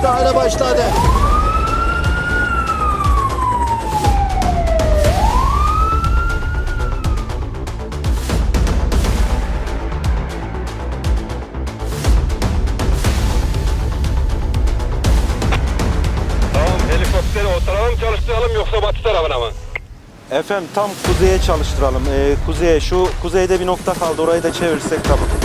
müdahale başladı. Tamam helikopteri o tarafa mı çalıştıralım yoksa batı tarafına mı? Efendim tam kuzeye çalıştıralım. Ee, kuzeye şu kuzeyde bir nokta kaldı. Orayı da çevirsek tamam.